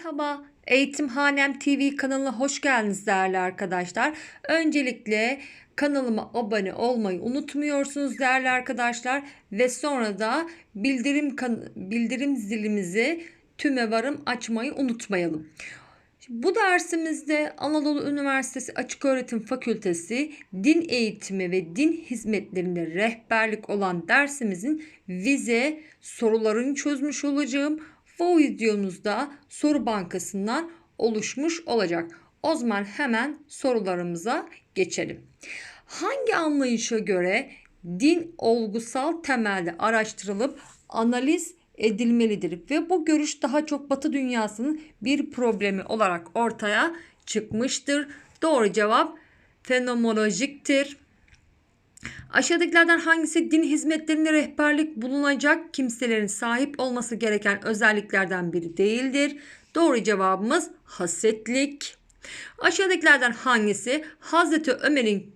Merhaba, Eğitimhanem TV kanalına hoş geldiniz değerli arkadaşlar. Öncelikle kanalıma abone olmayı unutmuyorsunuz değerli arkadaşlar ve sonra da bildirim bildirim zilimizi tüme varım açmayı unutmayalım. Bu dersimizde Anadolu Üniversitesi Açıköğretim Fakültesi Din Eğitimi ve Din Hizmetlerinde rehberlik olan dersimizin vize sorularını çözmüş olacağım. Bu videomuzda soru bankasından oluşmuş olacak. O zaman hemen sorularımıza geçelim. Hangi anlayışa göre din olgusal temelde araştırılıp analiz edilmelidir ve bu görüş daha çok Batı dünyasının bir problemi olarak ortaya çıkmıştır. Doğru cevap fenomenolojiktir. Aşağıdakilerden hangisi din hizmetlerinde rehberlik bulunacak kimselerin sahip olması gereken özelliklerden biri değildir? Doğru cevabımız hasetlik. Aşağıdakilerden hangisi Hazreti Ömer'in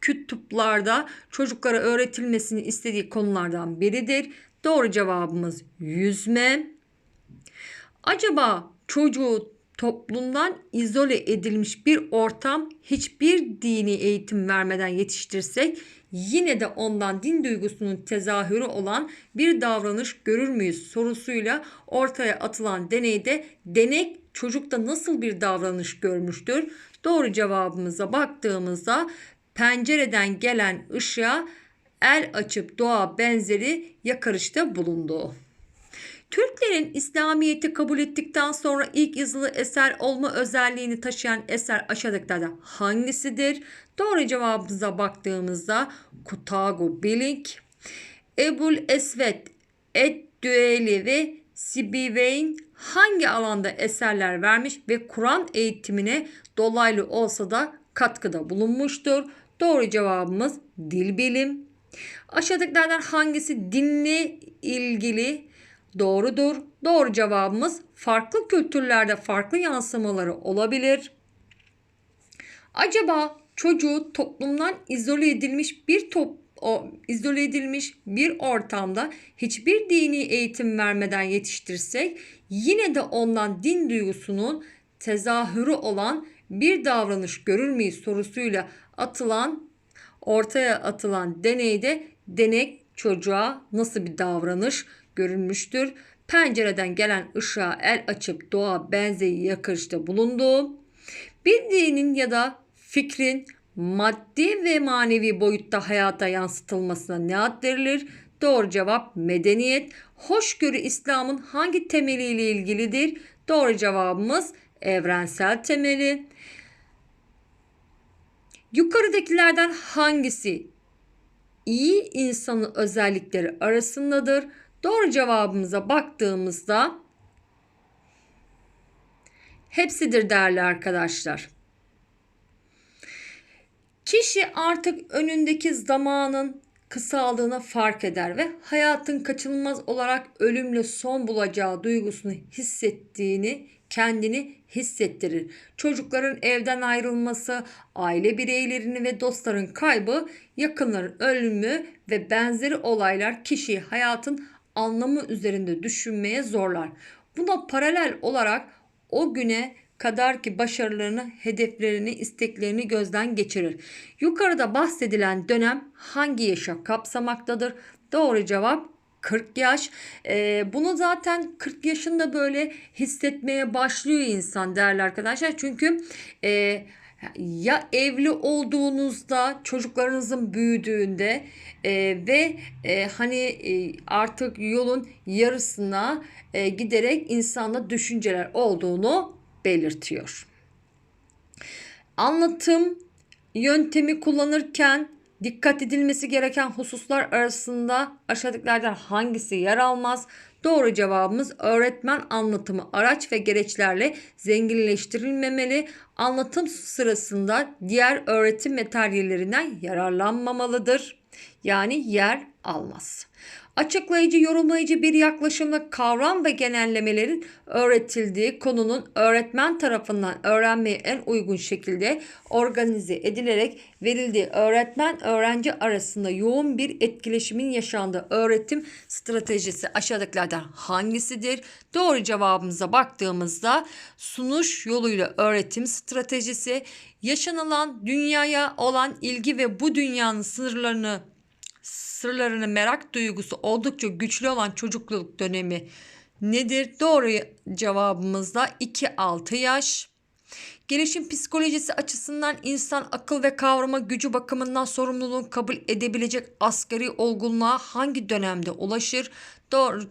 kütüplarda çocuklara öğretilmesini istediği konulardan biridir? Doğru cevabımız yüzme. Acaba çocuğu toplumdan izole edilmiş bir ortam hiçbir dini eğitim vermeden yetiştirsek yine de ondan din duygusunun tezahürü olan bir davranış görür müyüz sorusuyla ortaya atılan deneyde denek çocukta nasıl bir davranış görmüştür? Doğru cevabımıza baktığımızda pencereden gelen ışığa el açıp doğa benzeri yakarışta bulundu. Türklerin İslamiyet'i kabul ettikten sonra ilk yazılı eser olma özelliğini taşıyan eser aşağıdakilerden hangisidir? Doğru cevabımıza baktığımızda Kutagu Bilik, Ebul Esvet, Eddüeli ve Sibiveyn hangi alanda eserler vermiş ve Kur'an eğitimine dolaylı olsa da katkıda bulunmuştur? Doğru cevabımız dil bilim. Aşağıdakilerden hangisi dinle ilgili doğrudur? Doğru cevabımız farklı kültürlerde farklı yansımaları olabilir. Acaba çocuğu toplumdan izole edilmiş bir top o izole edilmiş bir ortamda hiçbir dini eğitim vermeden yetiştirsek yine de ondan din duygusunun tezahürü olan bir davranış görür müyüz sorusuyla atılan ortaya atılan deneyde denek çocuğa nasıl bir davranış görülmüştür? Pencereden gelen ışığa el açıp doğa benzeyi yakışta bulundu. Bir dinin ya da fikrin maddi ve manevi boyutta hayata yansıtılmasına ne ad verilir? Doğru cevap medeniyet. Hoşgörü İslam'ın hangi temeliyle ilgilidir? Doğru cevabımız evrensel temeli. Yukarıdakilerden hangisi iyi insanın özellikleri arasındadır? Doğru cevabımıza baktığımızda hepsidir değerli arkadaşlar. Kişi artık önündeki zamanın kısaldığını fark eder ve hayatın kaçınılmaz olarak ölümle son bulacağı duygusunu hissettiğini kendini hissettirir. Çocukların evden ayrılması, aile bireylerini ve dostların kaybı, yakınların ölümü ve benzeri olaylar kişiyi hayatın anlamı üzerinde düşünmeye zorlar. Buna paralel olarak o güne kadar ki başarılarını, hedeflerini, isteklerini gözden geçirir. Yukarıda bahsedilen dönem hangi yaşa kapsamaktadır? Doğru cevap 40 yaş. Ee, bunu zaten 40 yaşında böyle hissetmeye başlıyor insan değerli arkadaşlar. Çünkü e, ya evli olduğunuzda çocuklarınızın büyüdüğünde e, ve e, hani e, artık yolun yarısına e, giderek insanda düşünceler olduğunu belirtiyor. Anlatım yöntemi kullanırken dikkat edilmesi gereken hususlar arasında aşağıdakilerden hangisi yer almaz? Doğru cevabımız öğretmen anlatımı araç ve gereçlerle zenginleştirilmemeli. Anlatım sırasında diğer öğretim materyallerinden yararlanmamalıdır. Yani yer almaz. Açıklayıcı, yorumlayıcı bir yaklaşımla kavram ve genellemelerin öğretildiği konunun öğretmen tarafından öğrenmeye en uygun şekilde organize edilerek verildiği öğretmen öğrenci arasında yoğun bir etkileşimin yaşandığı öğretim stratejisi aşağıdakilerden hangisidir? Doğru cevabımıza baktığımızda sunuş yoluyla öğretim stratejisi yaşanılan dünyaya olan ilgi ve bu dünyanın sınırlarını sırlarını merak duygusu oldukça güçlü olan çocukluk dönemi nedir? Doğru cevabımız da 2-6 yaş. Gelişim psikolojisi açısından insan akıl ve kavrama gücü bakımından sorumluluğun kabul edebilecek asgari olgunluğa hangi dönemde ulaşır? Doğru,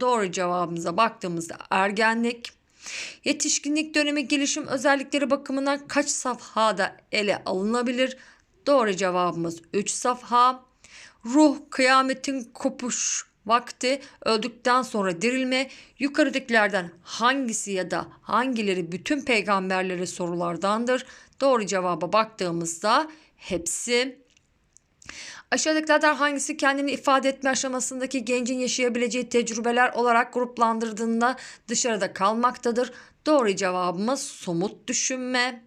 doğru cevabımıza baktığımızda ergenlik. Yetişkinlik dönemi gelişim özellikleri bakımından kaç safhada ele alınabilir? Doğru cevabımız 3 safha. Ruh kıyametin kopuş vakti öldükten sonra dirilme yukarıdakilerden hangisi ya da hangileri bütün peygamberlere sorulardandır? Doğru cevaba baktığımızda hepsi Aşağıdakilerden hangisi kendini ifade etme aşamasındaki gencin yaşayabileceği tecrübeler olarak gruplandırdığında dışarıda kalmaktadır? Doğru cevabımız somut düşünme.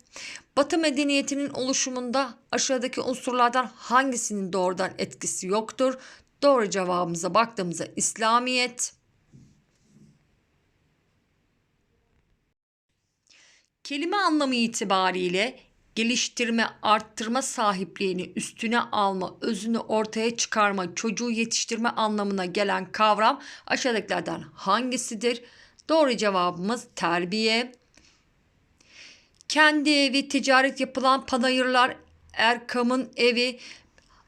Batı medeniyetinin oluşumunda aşağıdaki unsurlardan hangisinin doğrudan etkisi yoktur? Doğru cevabımıza baktığımızda İslamiyet. Kelime anlamı itibariyle geliştirme, arttırma sahipliğini üstüne alma, özünü ortaya çıkarma, çocuğu yetiştirme anlamına gelen kavram aşağıdakilerden hangisidir? Doğru cevabımız terbiye. Kendi evi, ticaret yapılan panayırlar, Erkam'ın evi,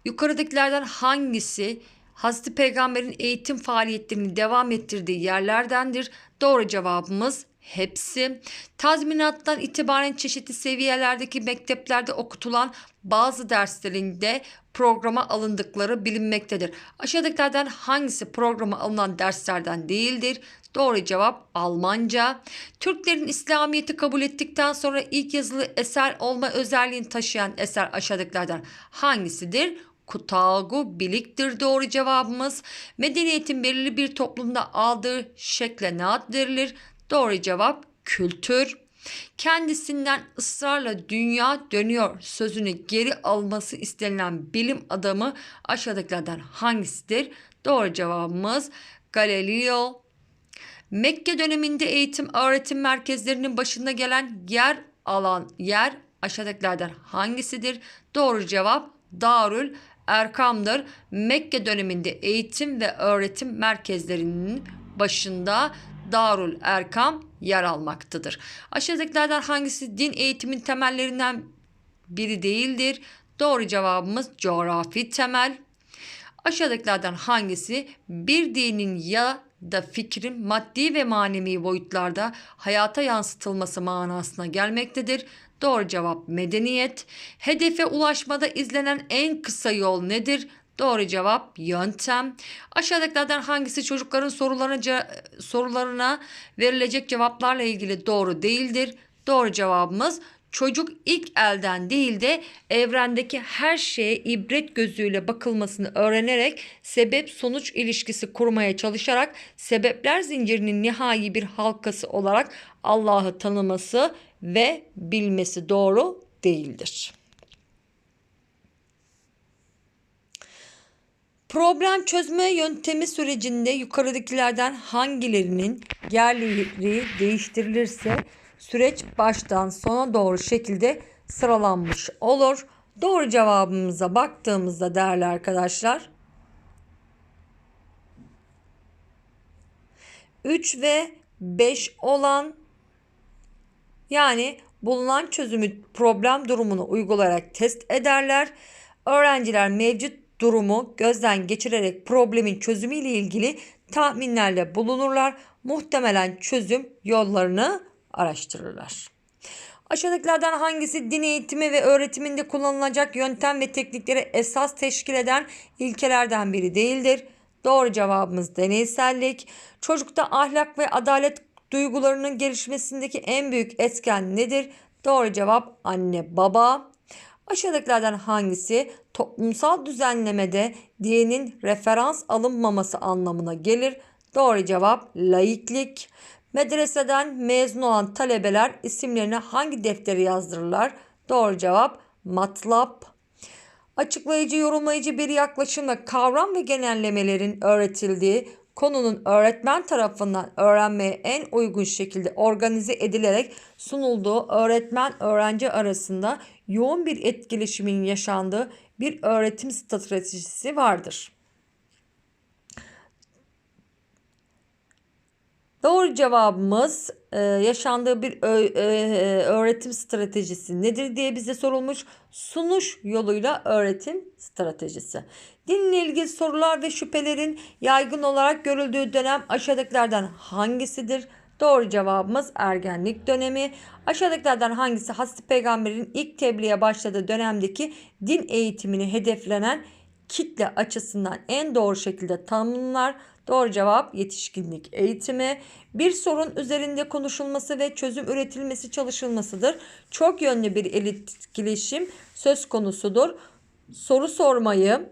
yukarıdakilerden hangisi Hazreti Peygamber'in eğitim faaliyetlerini devam ettirdiği yerlerdendir? Doğru cevabımız hepsi. Tazminattan itibaren çeşitli seviyelerdeki mekteplerde okutulan bazı derslerinde programa alındıkları bilinmektedir. Aşağıdakilerden hangisi programa alınan derslerden değildir? Doğru cevap Almanca. Türklerin İslamiyet'i kabul ettikten sonra ilk yazılı eser olma özelliğini taşıyan eser aşağıdakilerden hangisidir? Kutagu biliktir doğru cevabımız. Medeniyetin belirli bir toplumda aldığı şekle ne ad verilir? Doğru cevap kültür. Kendisinden ısrarla dünya dönüyor sözünü geri alması istenilen bilim adamı aşağıdakilerden hangisidir? Doğru cevabımız Galileo. Mekke döneminde eğitim öğretim merkezlerinin başında gelen yer alan yer aşağıdakilerden hangisidir? Doğru cevap Darül Erkam'dır. Mekke döneminde eğitim ve öğretim merkezlerinin başında Darül Erkam yer almaktadır. Aşağıdakilerden hangisi din eğitimin temellerinden biri değildir? Doğru cevabımız coğrafi temel. Aşağıdakilerden hangisi bir dinin ya da fikrin maddi ve manevi boyutlarda hayata yansıtılması manasına gelmektedir. Doğru cevap medeniyet. Hedefe ulaşmada izlenen en kısa yol nedir? Doğru cevap yöntem. Aşağıdakilerden hangisi çocukların sorularına, sorularına verilecek cevaplarla ilgili doğru değildir? Doğru cevabımız çocuk ilk elden değil de evrendeki her şeye ibret gözüyle bakılmasını öğrenerek sebep sonuç ilişkisi kurmaya çalışarak sebepler zincirinin nihai bir halkası olarak Allah'ı tanıması ve bilmesi doğru değildir. Problem çözme yöntemi sürecinde yukarıdakilerden hangilerinin yerleri değiştirilirse süreç baştan sona doğru şekilde sıralanmış olur. Doğru cevabımıza baktığımızda değerli arkadaşlar 3 ve 5 olan yani bulunan çözümü problem durumunu uygulayarak test ederler. Öğrenciler mevcut durumu gözden geçirerek problemin çözümü ile ilgili tahminlerle bulunurlar. Muhtemelen çözüm yollarını araştırırlar. Aşağıdakilerden hangisi din eğitimi ve öğretiminde kullanılacak yöntem ve teknikleri esas teşkil eden ilkelerden biri değildir? Doğru cevabımız deneysellik. Çocukta ahlak ve adalet duygularının gelişmesindeki en büyük etken nedir? Doğru cevap anne baba. Aşağıdakilerden hangisi toplumsal düzenlemede dinin referans alınmaması anlamına gelir? Doğru cevap laiklik. Medreseden mezun olan talebeler isimlerini hangi deftere yazdırırlar? Doğru cevap matlap. Açıklayıcı, yorumlayıcı bir yaklaşımla kavram ve genellemelerin öğretildiği konunun öğretmen tarafından öğrenmeye en uygun şekilde organize edilerek sunulduğu öğretmen öğrenci arasında yoğun bir etkileşimin yaşandığı bir öğretim stratejisi vardır. Doğru cevabımız e, yaşandığı bir e, öğretim stratejisi nedir diye bize sorulmuş. Sunuş yoluyla öğretim stratejisi. Dinle ilgili sorular ve şüphelerin yaygın olarak görüldüğü dönem aşağıdakilerden hangisidir? Doğru cevabımız ergenlik dönemi. Aşağıdakilerden hangisi Hazreti Peygamber'in ilk tebliğe başladığı dönemdeki din eğitimini hedeflenen kitle açısından en doğru şekilde tanımlar? Doğru cevap yetişkinlik eğitimi. Bir sorun üzerinde konuşulması ve çözüm üretilmesi çalışılmasıdır. Çok yönlü bir etkileşim söz konusudur. Soru sormayı,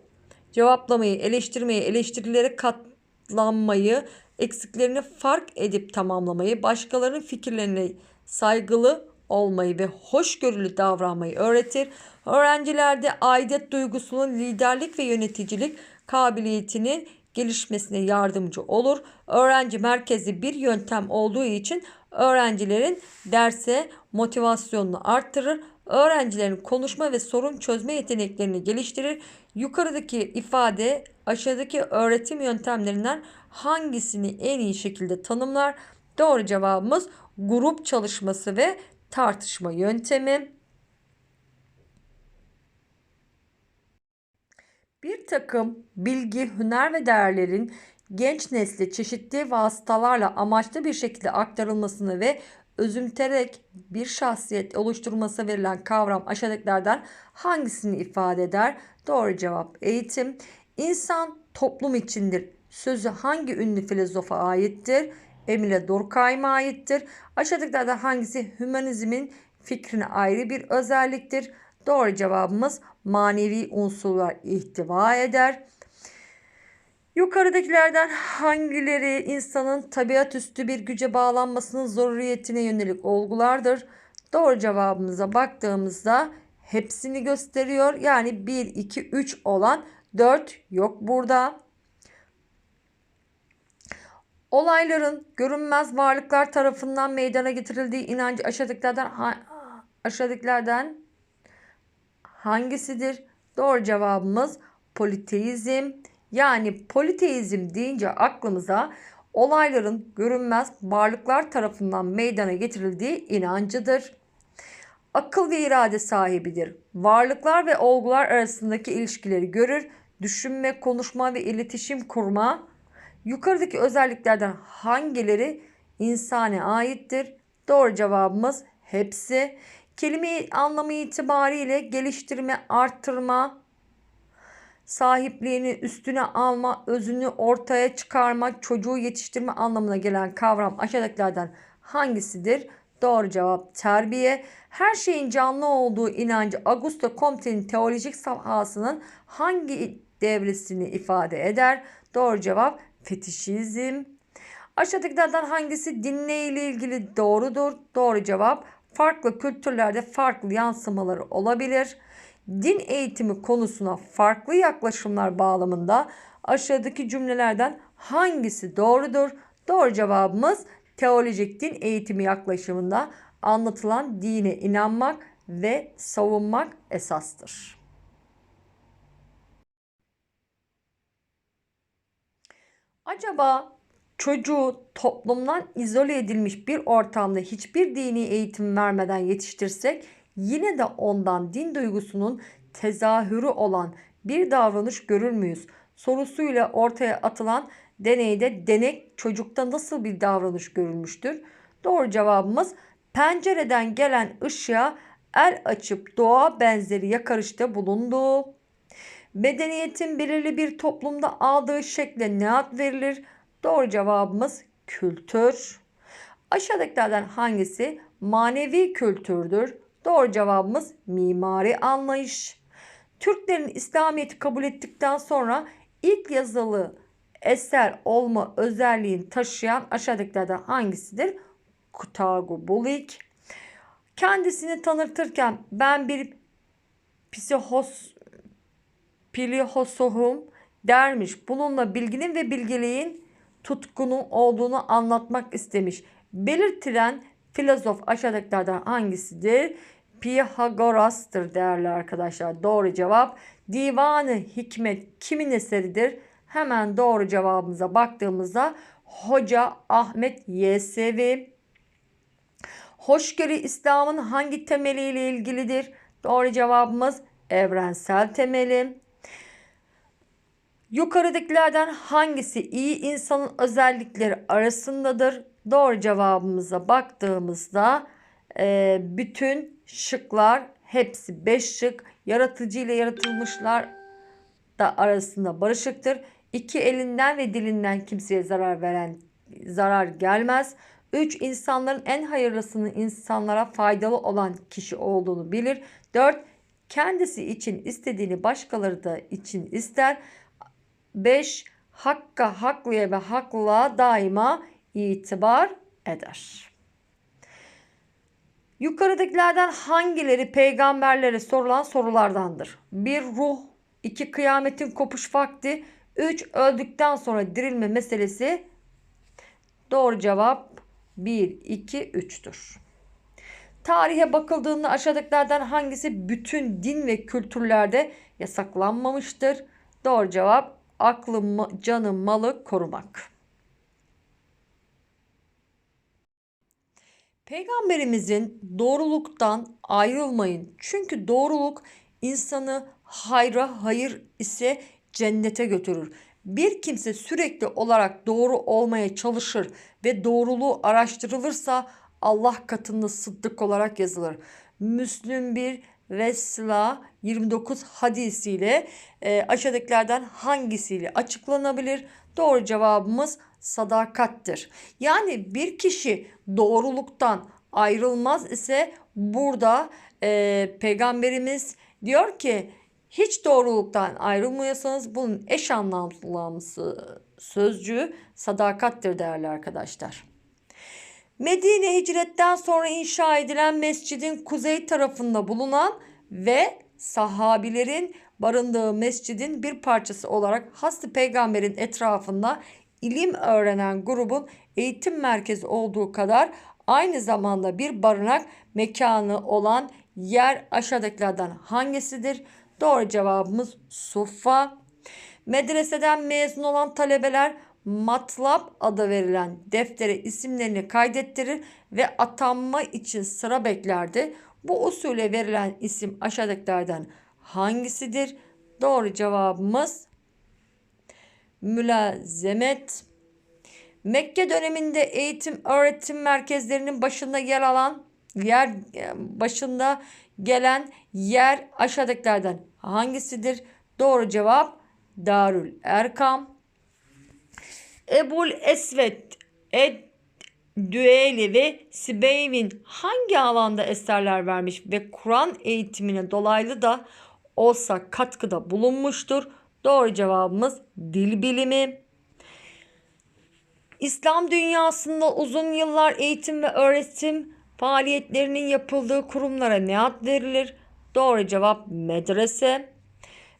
cevaplamayı, eleştirmeyi, eleştirilere katlanmayı, eksiklerini fark edip tamamlamayı, başkalarının fikirlerine saygılı olmayı ve hoşgörülü davranmayı öğretir. Öğrencilerde aidet duygusunun liderlik ve yöneticilik kabiliyetinin gelişmesine yardımcı olur. Öğrenci merkezli bir yöntem olduğu için öğrencilerin derse motivasyonunu arttırır. Öğrencilerin konuşma ve sorun çözme yeteneklerini geliştirir. Yukarıdaki ifade aşağıdaki öğretim yöntemlerinden hangisini en iyi şekilde tanımlar? Doğru cevabımız grup çalışması ve tartışma yöntemi. Bir takım bilgi, hüner ve değerlerin genç nesle çeşitli vasıtalarla amaçlı bir şekilde aktarılmasını ve özümterek bir şahsiyet oluşturması verilen kavram aşağıdakilerden hangisini ifade eder? Doğru cevap eğitim. İnsan toplum içindir. Sözü hangi ünlü filozofa aittir? Emile Durkheim'e aittir. Aşağıdakilerden hangisi hümanizmin fikrine ayrı bir özelliktir? Doğru cevabımız manevi unsurlar ihtiva eder. Yukarıdakilerden hangileri insanın tabiat üstü bir güce bağlanmasının zorunluliyetine yönelik olgulardır? Doğru cevabımıza baktığımızda hepsini gösteriyor. Yani 1, 2, 3 olan 4 yok burada. Olayların görünmez varlıklar tarafından meydana getirildiği inancı aşağıdakilerden aşağıdakilerden hangisidir? Doğru cevabımız politeizm. Yani politeizm deyince aklımıza olayların görünmez varlıklar tarafından meydana getirildiği inancıdır. Akıl ve irade sahibidir. Varlıklar ve olgular arasındaki ilişkileri görür. Düşünme, konuşma ve iletişim kurma. Yukarıdaki özelliklerden hangileri insane aittir? Doğru cevabımız hepsi. Kelime anlamı itibariyle geliştirme, arttırma, sahipliğini üstüne alma, özünü ortaya çıkarma, çocuğu yetiştirme anlamına gelen kavram aşağıdakilerden hangisidir? Doğru cevap terbiye. Her şeyin canlı olduğu inancı Augusto Comte'nin teolojik sahasının hangi devresini ifade eder? Doğru cevap fetişizm. Aşağıdakilerden hangisi dinle ile ilgili doğrudur? Doğru cevap farklı kültürlerde farklı yansımaları olabilir. Din eğitimi konusuna farklı yaklaşımlar bağlamında aşağıdaki cümlelerden hangisi doğrudur? Doğru cevabımız teolojik din eğitimi yaklaşımında anlatılan dine inanmak ve savunmak esastır. Acaba çocuğu toplumdan izole edilmiş bir ortamda hiçbir dini eğitim vermeden yetiştirsek yine de ondan din duygusunun tezahürü olan bir davranış görür müyüz? Sorusuyla ortaya atılan deneyde denek çocukta nasıl bir davranış görülmüştür? Doğru cevabımız pencereden gelen ışığa el açıp doğa benzeri yakarışta bulundu. Medeniyetin belirli bir toplumda aldığı şekle ne ad verilir? Doğru cevabımız kültür. Aşağıdakilerden hangisi manevi kültürdür? Doğru cevabımız mimari anlayış. Türklerin İslamiyet'i kabul ettikten sonra ilk yazılı eser olma özelliğini taşıyan aşağıdakilerden hangisidir? Kutagu Bulik. Kendisini tanıtırken ben bir psihos pilihosohum dermiş. Bununla bilginin ve bilgeliğin tutkunun olduğunu anlatmak istemiş. Belirtilen filozof aşağıdakilerden hangisidir? Pythagoras'tır değerli arkadaşlar. Doğru cevap. Divanı Hikmet kimin eseridir? Hemen doğru cevabımıza baktığımızda Hoca Ahmet Yesevi. Hoşgörü İslam'ın hangi temeliyle ilgilidir? Doğru cevabımız evrensel temeli. Yukarıdakilerden hangisi iyi insanın özellikleri arasındadır? Doğru cevabımıza baktığımızda e, bütün şıklar hepsi 5 şık. Yaratıcı ile yaratılmışlar da arasında barışıktır. İki elinden ve dilinden kimseye zarar veren zarar gelmez. 3. insanların en hayırlısının insanlara faydalı olan kişi olduğunu bilir. 4. Kendisi için istediğini başkaları da için ister. 5. Hakka, haklıya ve haklılığa daima itibar eder. Yukarıdakilerden hangileri peygamberlere sorulan sorulardandır? 1. Ruh 2. Kıyametin kopuş vakti 3. Öldükten sonra dirilme meselesi Doğru cevap 1, 2, 3'tür. Tarihe bakıldığında aşağıdakilerden hangisi bütün din ve kültürlerde yasaklanmamıştır? Doğru cevap aklı, canı, malı korumak. Peygamberimizin doğruluktan ayrılmayın. Çünkü doğruluk insanı hayra hayır ise cennete götürür. Bir kimse sürekli olarak doğru olmaya çalışır ve doğruluğu araştırılırsa Allah katında sıddık olarak yazılır. Müslüm bir Vesla 29 hadisiyle e, aşağıdakilerden hangisiyle açıklanabilir? Doğru cevabımız sadakattir. Yani bir kişi doğruluktan ayrılmaz ise burada e, peygamberimiz diyor ki hiç doğruluktan ayrılmıyorsanız bunun eş anlamlısı sözcüğü sadakattir değerli arkadaşlar. Medine hicretten sonra inşa edilen mescidin kuzey tarafında bulunan ve sahabilerin barındığı mescidin bir parçası olarak Haslı Peygamber'in etrafında ilim öğrenen grubun eğitim merkezi olduğu kadar aynı zamanda bir barınak mekanı olan yer aşağıdakilerden hangisidir? Doğru cevabımız Suffa. Medreseden mezun olan talebeler matlap adı verilen deftere isimlerini kaydettirir ve atanma için sıra beklerdi. Bu usule verilen isim aşağıdakilerden hangisidir? Doğru cevabımız mülazemet. Mekke döneminde eğitim öğretim merkezlerinin başında yer alan yer başında gelen yer aşağıdakilerden hangisidir? Doğru cevap Darül Erkam. Ebul Esvet Ed Düeli ve Sibeyvin hangi alanda eserler vermiş ve Kur'an eğitimine dolaylı da olsa katkıda bulunmuştur? Doğru cevabımız dil bilimi. İslam dünyasında uzun yıllar eğitim ve öğretim faaliyetlerinin yapıldığı kurumlara ne ad verilir? Doğru cevap medrese.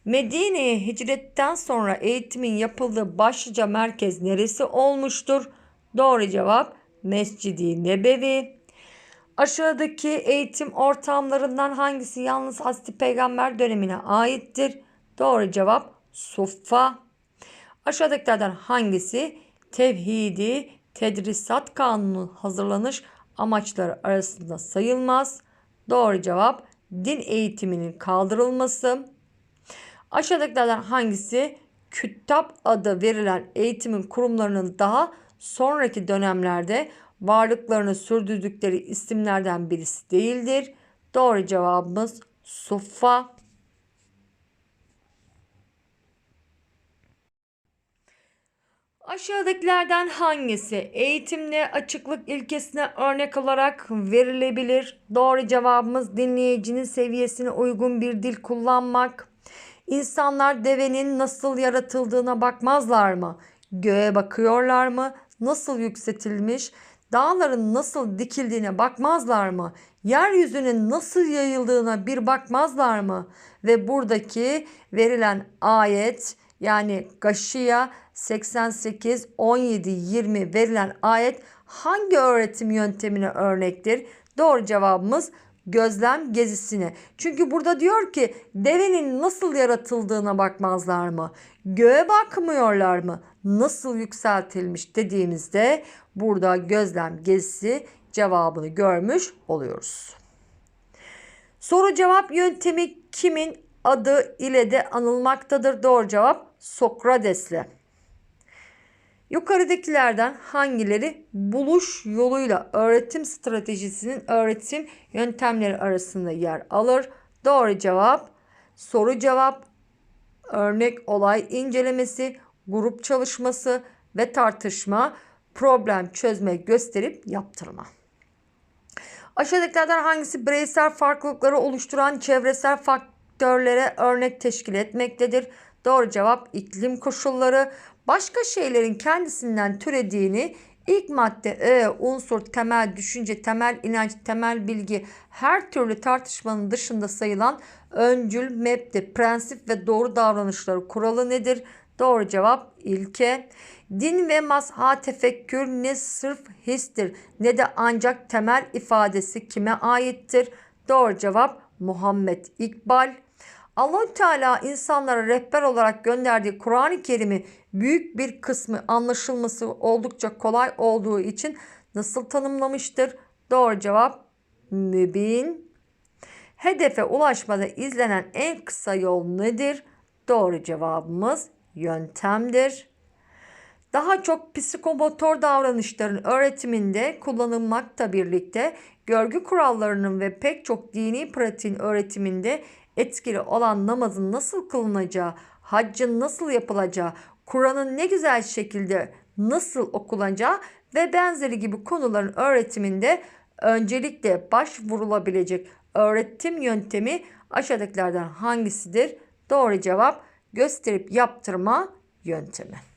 Medine'ye hicretten sonra eğitimin yapıldığı başlıca merkez neresi olmuştur? Doğru cevap Mescidi Nebevi. Aşağıdaki eğitim ortamlarından hangisi yalnız Hazreti Peygamber dönemine aittir? Doğru cevap Suffa. Aşağıdakilerden hangisi tevhidi tedrisat kanunu hazırlanış amaçları arasında sayılmaz? Doğru cevap din eğitiminin kaldırılması. Aşağıdakilerden hangisi kütap adı verilen eğitimin kurumlarının daha sonraki dönemlerde varlıklarını sürdürdükleri isimlerden birisi değildir? Doğru cevabımız Suffa. Aşağıdakilerden hangisi eğitimde açıklık ilkesine örnek olarak verilebilir? Doğru cevabımız dinleyicinin seviyesine uygun bir dil kullanmak. İnsanlar devenin nasıl yaratıldığına bakmazlar mı? Göğe bakıyorlar mı? Nasıl yükseltilmiş? Dağların nasıl dikildiğine bakmazlar mı? Yeryüzünün nasıl yayıldığına bir bakmazlar mı? Ve buradaki verilen ayet yani Gaşiya 88 17 20 verilen ayet hangi öğretim yöntemine örnektir? Doğru cevabımız gözlem gezisine. Çünkü burada diyor ki devenin nasıl yaratıldığına bakmazlar mı? Göğe bakmıyorlar mı? Nasıl yükseltilmiş dediğimizde burada gözlem gezisi cevabını görmüş oluyoruz. Soru cevap yöntemi kimin adı ile de anılmaktadır? Doğru cevap Sokrates'le. Yukarıdakilerden hangileri buluş yoluyla öğretim stratejisinin öğretim yöntemleri arasında yer alır? Doğru cevap soru cevap, örnek olay incelemesi, grup çalışması ve tartışma, problem çözme gösterip yaptırma. Aşağıdakilerden hangisi bireysel farklılıkları oluşturan çevresel faktörlere örnek teşkil etmektedir? Doğru cevap iklim koşulları. Başka şeylerin kendisinden türediğini ilk madde e, unsur, temel düşünce, temel inanç, temel bilgi her türlü tartışmanın dışında sayılan öncül, mebde, prensip ve doğru davranışları kuralı nedir? Doğru cevap ilke. Din ve mazha tefekkür ne sırf histir ne de ancak temel ifadesi kime aittir? Doğru cevap Muhammed İkbal. Allah Teala insanlara rehber olarak gönderdiği Kur'an-ı Kerim'i büyük bir kısmı anlaşılması oldukça kolay olduğu için nasıl tanımlamıştır? Doğru cevap mübin. Hedefe ulaşmada izlenen en kısa yol nedir? Doğru cevabımız yöntemdir. Daha çok psikomotor davranışların öğretiminde kullanılmakta birlikte görgü kurallarının ve pek çok dini pratiğin öğretiminde etkili olan namazın nasıl kılınacağı, haccın nasıl yapılacağı, Kur'an'ın ne güzel şekilde nasıl okunacağı ve benzeri gibi konuların öğretiminde öncelikle başvurulabilecek öğretim yöntemi aşağıdakilerden hangisidir? Doğru cevap gösterip yaptırma yöntemi.